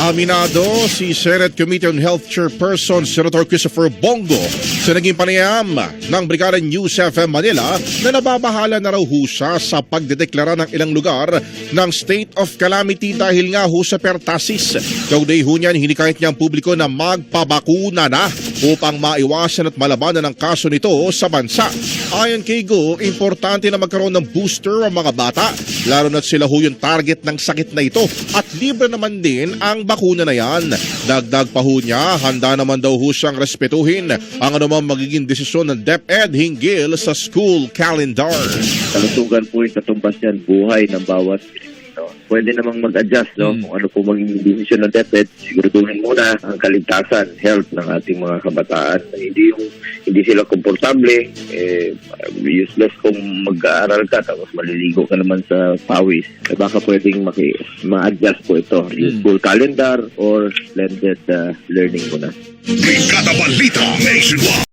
Aminado si Senate Committee on Health Chairperson Senator Christopher Bongo sa naging panayam ng Brigada News FM Manila na nababahala na raw ho siya sa pagdedeklara ng ilang lugar ng state of calamity dahil nga ho sa pertasis. Kauday ho niyan, hinikayat niya ang publiko na magpabakuna na upang maiwasan at malabanan ang kaso nito sa bansa. Ayon kay Go, importante na magkaroon ng booster ang mga bata, lalo na sila ho yung target ng sakit na ito at libre naman din ang bakuna na yan. Dagdag pa ho niya, handa naman daw ho siyang respetuhin ang anumang magiging desisyon ng DepEd hinggil sa school calendar. kalusugan po yung katumbas niyan, buhay ng bawat. Pwede namang mag-adjust no? Mm. kung ano po maging desisyon ng DepEd. Siguraduhin muna ang kaligtasan, health ng ating mga kabataan. Hindi yung hindi sila komportable, eh, useless kung mag-aaral ka tapos maliligo ka naman sa pawis. Eh, baka pwedeng maki, ma-adjust po ito. Yung school calendar or blended uh, learning muna. Brigada Balita Nationwide.